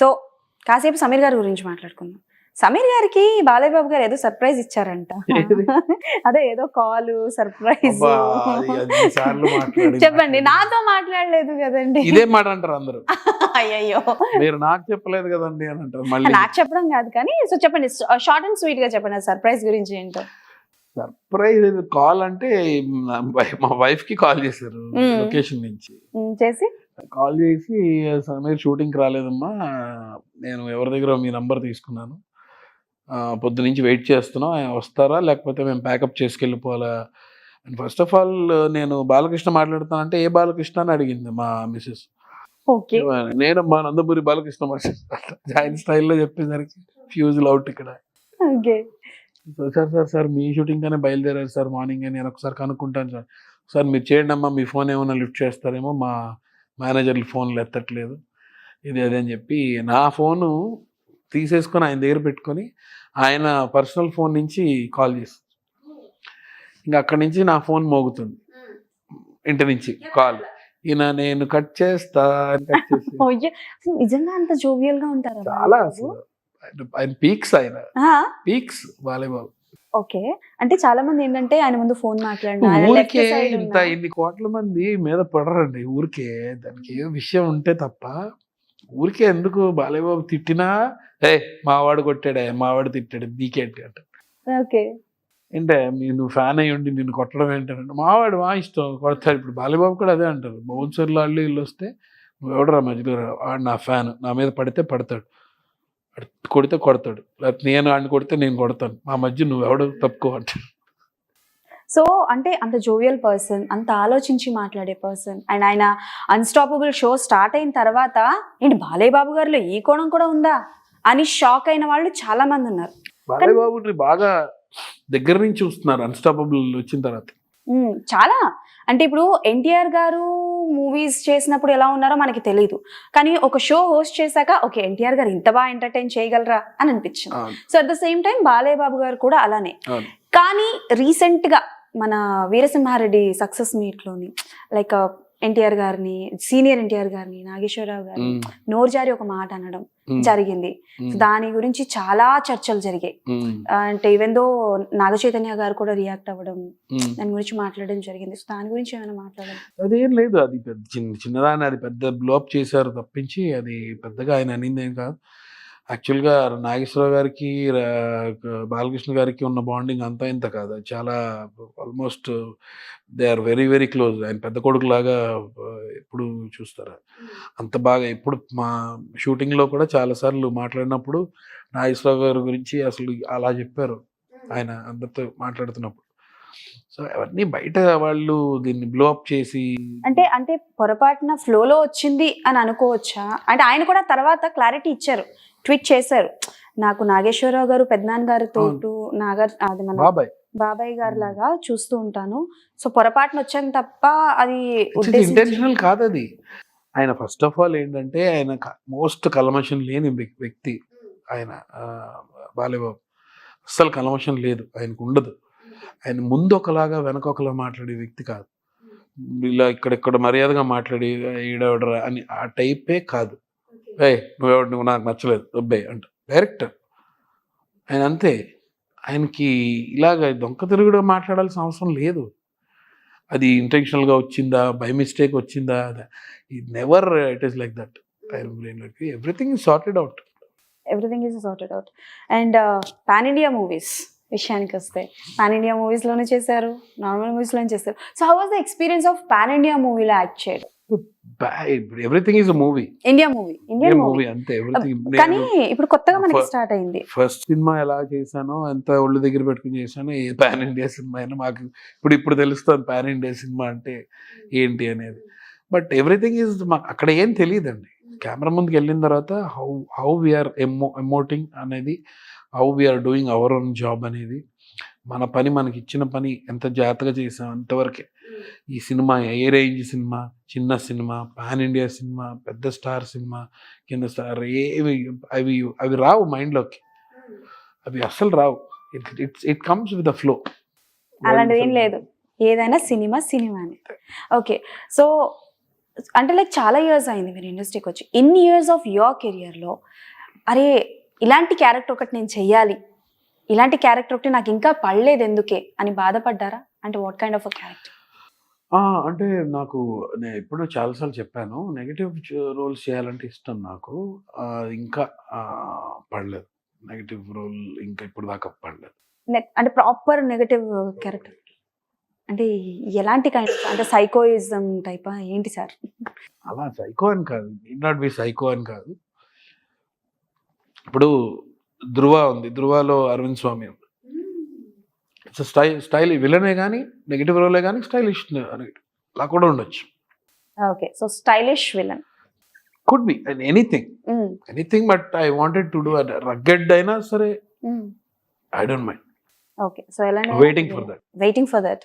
So కాసేపు సమీర్ గారి గురించి మాట్లాడుకుందాం. సమీర్ గారికి బాలయ్య బాబు గారు ఏదో సర్ప్రైజ్ ఇచ్చారంట? అదే ఏదో కాల్ సర్ప్రైజ్. చెప్పండి నాతో మాట్లాడలేదు కదండి. ఇదే మాట అంటారు అందరూ. అయ్యయ్యో. మీరు నాకు చెప్పలేదు కదండి అని అంటారు మళ్ళీ. నాకు చెప్పడం కాదు కానీ సో చెప్పండి షార్ట్ అండ్ స్వీట్గా చెప్పండి సర్ప్రైజ్ గురించి ఏంటో. సర్ప్రైజ్ కాల్ అంటే మా వైఫ్కి కాల్ చేశారు. లొకేషన్ నుంచి. చేసి? కాల్ చేసి సమీర్ షూటింగ్ రాలేదమ్మా. నేను ఎవరి దగ్గర మీ నంబర్ తీసుకున్నాను. పొద్దు నుంచి వెయిట్ చేస్తున్నాం. ఆయన వస్తారా? లేకపోతే మేము ప్యాకప్ చేసుకెళ్ళిపోవాలా? అండ్ ఫస్ట్ ఆఫ్ ఆల్ నేను బాలకృష్ణ మాట్లాడుతానంటే ఏ బాలకృష్ణ? అని అడిగింది మా మిస్సెస్ ఓకే. నేను మా నందమూరి బాలకృష్ణ మాట్లాడుతాను ఆయన స్టైల్లో చెప్పేసరికి ఫ్యూజ్ అవుట్ ఇక్కడ. సో సార్ సార్ సార్ మీ షూటింగ్ కానీ బయలుదేరారు సార్ మార్నింగ్ నేను ఒకసారి కనుక్కుంటాను సార్. సార్ మీరు చేయండి అమ్మా మీ ఫోన్ ఏమైనా లిఫ్ట్ చేస్తారేమో మా మేనేజర్లు ఫోన్లు ఎత్తట్లేదు. ఇది అదే అని చెప్పి నా ఫోను తీసేసుకొని ఆయన దగ్గర పెట్టుకొని ఆయన పర్సనల్ ఫోన్ నుంచి కాల్ చేస్తారు ఇంకా అక్కడి నుంచి నా ఫోన్ మోగుతుంది. ఇంటి నుంచి కాల్. ఈయన నేను కట్ చేస్తా కట్ చేసి నిజంగా అంత జోవియల్గా ఉంటారా చాలా ఆయన- పీక్స్ ఆయన. Peaks Balebabu okay. అంటే చాలా మంది ఏంటంటే ఆయన ముందు ఫోన్ ఊరికే ఇంత. ఇన్ని కోట్ల మంది మీద పడరండి ఊరికే. దానికి ఏ విషయం ఉంటే తప్ప ఊరికే ఎందుకు బాలయ్యబాబు తిట్టినా? ఏ మావాడు కొట్టాడే మావాడు తిట్టాడు నీకేంటి అంట. ఓకే. మీ నువ్వు ఫ్యాన్ అయ్యి ఉండి నిన్ను కొట్టడం ఏంటంటే మావాడు మా ఇష్టం కొడతాడు. ఇప్పుడు బాలయ్యబాబు కూడా అదే అంటారు. బౌన్సర్లు వాళ్ళు వీళ్ళు వస్తే నువ్వు ఎవడరా మధ్యలో. వాడు నా ఫ్యాన్ నా మీద పడితే పడతాడు. కొడితే కొడతాడు. లేకపోతే నేను వాడిని కొడితే నేను కొడతాను. మా మధ్య నువ్వు ఎవడు తప్పుకో అంటాడు సో అంటే అంత జోవియల్ పర్సన్ అంత ఆలోచించి మాట్లాడే పర్సన్ అండ్ ఆయన అన్స్టాపబుల్ షో స్టార్ట్ అయిన తర్వాత ఏంటి బాలయ్య బాబు గారిలో ఈ కోణం కూడా ఉందా? అని షాక్ అయిన వాళ్ళు చాలా మంది ఉన్నారు. బాలయ్య బాబుని బాగా దగ్గర నుంచి చూస్తున్నారు అన్స్టాపబుల్ వచ్చిన తర్వాత. చాలా. అంటే ఇప్పుడు ఎన్టీఆర్ గారు మూవీస్ చేసినప్పుడు ఎలా ఉన్నారో మనకి తెలియదు కానీ ఒక షో హోస్ట్ చేశాక ఓకే ఎన్టీఆర్ గారు ఇంత బాగా ఎంటర్టైన్ చేయగలరా? అని అనిపించింది. So at the same time Balayya Babu garu కూడా అలానే. కానీ రీసెంట్గా మన వీరసింహారెడ్డి సక్సెస్ మీట్లోని లైక్ ఎన్టీఆర్ గారిని సీనియర్ ఎన్టీఆర్ గారిని నాగేశ్వరరావు గారిని ఉమ్, నోరు జారి ఒక మాట అనడం జరిగింది. దాని గురించి చాలా చర్చలు జరిగాయి. అంటే ఈవెన్ దో నాగ చైతన్య గారు కూడా రియాక్ట్ అవ్వడం. దాని గురించి మాట్లాడడం జరిగింది. సో దాని గురించి ఏమైనా మాట్లాడాలి? అదేం లేదు. అది చిన్నదాన్ని అది పెద్ద బ్లోప్ చేశారు తప్పించి అది పెద్దగా ఆయన అనింది ఏం కాదు. యాక్చువల్గా నాగేశ్వరరావు గారికి బాలకృష్ణ గారికి ఉన్న బాండింగ్ అంతా ఇంత కాదు. చాలా almost they are very very close. ఆయన పెద్ద కొడుకు లాగా ఎప్పుడు చూస్తారు? అంత బాగా ఎప్పుడు మా షూటింగ్లో కూడా చాలాసార్లు మాట్లాడినప్పుడు నాగేశ్వరరావు గారి గురించి అసలు అలా చెప్పారు. ఆయన అందరితో మాట్లాడుతున్నప్పుడు. సో అవన్నీ బయట వాళ్ళు దీన్ని బ్లో అప్ చేసి అంటే అంటే పొరపాటున ఫ్లోలో వచ్చింది అని అనుకోవచ్చా? అంటే ఆయన కూడా తర్వాత క్లారిటీ ఇచ్చారు. ట్వీట్ చేశారు. నాకు నాగేశ్వరరావు గారు పెద్దనాన్న గారి తోటు నాగర్ అది మన బాబాయ్. బాబాయ్ గారి లాగా చూస్తూ ఉంటాను. సో పొరపాటున వచ్చాను తప్ప అది ఇంటెన్షనల్ కాదు అది. ఆయన ఫస్ట్ ఆఫ్ ఆల్ ఏంటంటే ఆయన మోస్ట్ కల్మషన్ లేని వ్యక్- వ్యక్తి ఆయన ఆ, బాలయ్యబాబు అస్సలు కల్మషన్ లేదు ఆయనకు ఉండదు. ఆయన ముందు ఒకలాగా వెనక ఒకలా మాట్లాడే వ్యక్తి కాదు. ఇలా ఇక్కడెక్కడ మర్యాదగా మాట్లాడి ఈడవడరా అని ఆ టైపే కాదు. ఏ నువ్వెవడు? నువ్వు నాకు నచ్చలేదు. అబ్బాయి అంట. డైరెక్టర్ ఆయన అంతే. ఆయనకి ఇలాగ దొంక తిరుగుడు మాట్లాడాల్సిన అవసరం లేదు. అది ఇంటెన్షనల్గా వచ్చిందా? బై మిస్టేక్ వచ్చిందా? Never it is like that everything is sorted out everything is sorted out and pan India movies విషయానికి వస్తే పాన్ ఇండియా మూవీస్లోనే చేశారు నార్మల్ మూవీస్లోనే చేశారు. So how was the experience of pan India మూవీలో యాక్ట్ చేయడం? Everything is movie India movie Indian movie అంతే. Everything కానీ ఇప్పుడు కొత్తగా మనకి స్టార్ట్ అయింది. ఫస్ట్ సినిమా ఎలా చేశానో ఎంత ఒళ్ళు దగ్గర పెట్టుకుని చేశానో. ఏ పాన్ ఇండియా సినిమా అయినా మాకు ఇప్పుడు ఇప్పుడు తెలుస్తుంది పాన్ ఇండియా సినిమా అంటే ఏంటి అనేది. బట్ ఎవ్రీథింగ్ ఈజ్ మాకు అక్కడ ఏం తెలియదండి. కెమెరా ముందుకు వెళ్ళిన తర్వాత హౌ హౌ వీఆర్ ఎమో ఎమోటింగ్ అనేది how we're doing our own job అనేది మన పని మనకి ఇచ్చిన పని ఎంత జాగ్రత్తగా చేసాం అంతవరకే. ఈ సినిమా ఏ రేంజ్ సినిమా చిన్న సినిమా పాన్ ఇండియా సినిమా పెద్ద స్టార్ సినిమా కింద స్టార్ ఏవి అవి అవి రావు మైండ్లోకి. అవి అస్సలు రావు. It it's it comes with the flow. అలాంటిది ఏం లేదు. ఏదైనా సినిమా సినిమానే ఓకే. సో అంటే లైక్ చాలా ఇయర్స్ అయింది మీరు ఇండస్ట్రీకి వచ్చి ఎన్ని ఇయర్స్ ఆఫ్ యువర్ కెరియర్లో అరే ఇలాంటి క్యారెక్టర్ ఒకటి నేను చెయ్యాలి. ఇలాంటి క్యారెక్టర్ ఒకటి నాకు ఇంకా పడలేదు ఎందుకే అని బాధపడ్డారా? అంటే what kind of a character అంటే నాకు నేను ఎప్పుడో చాలాసార్లు చెప్పాను నెగిటివ్ రోల్స్ చేయాలంటే ఇష్టం నాకు. ఇంకా పడలేదు. నెగిటివ్ రోల్ ఇంకా ఇప్పుడు దాకా పడలేదు. అంటే ప్రాపర్ నెగటివ్ క్యారెక్టర్ అంటే ఎలాంటి కైండ్ అంటే సైకోయిజం టైపా ఏంటి సార్? అలా సైకో అని కాదు. ఇట్ నాట్ బి సైకో అని కాదు. ఇప్పుడు ధృవ ఉంది. ధృవలో అరవింద్ స్వామి ఉంది స్టైల్ స్టైల్ విలనే కానీ నెగిటివ్ రోలే కానీ స్టైలిష్ అలా కూడా ఉండొచ్చు. Okay. So stylish villain. Could be anything anything but I wanted to do rugged అయినా సరే I don't mind okay so ఎలా waiting for that waiting for that